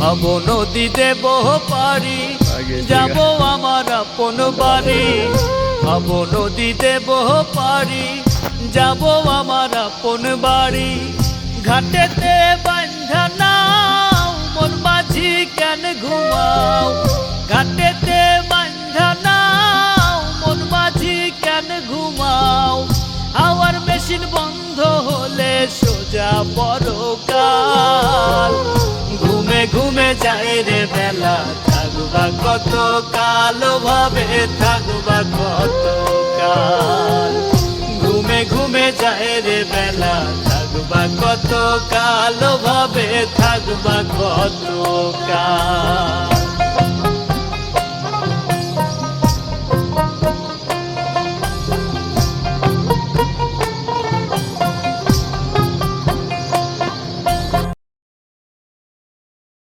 ভাব নদী দেব পারি যাব আমার আপন বাড়ি। ভাব নদী দেব পারি যাব আমার আপন বাড়ি। ঘাটেতে বান্ধা নাও মন মাঝি কেন ঘুমাও? ঘাটেতে বান্ধা নাও মন মাঝি কেন ঘুমাও? হাওয়ার মেশিন বন্ধ হলে সোজা পরকাল ঘুমে যায় রে বেলা। থাকবা কত কাল, ভাবে থাকবা কত কাল। ঘুমে ঘুমে যায় রে বেলা। থাকবা কত কাল, ভাবে থাকবা কত কাল।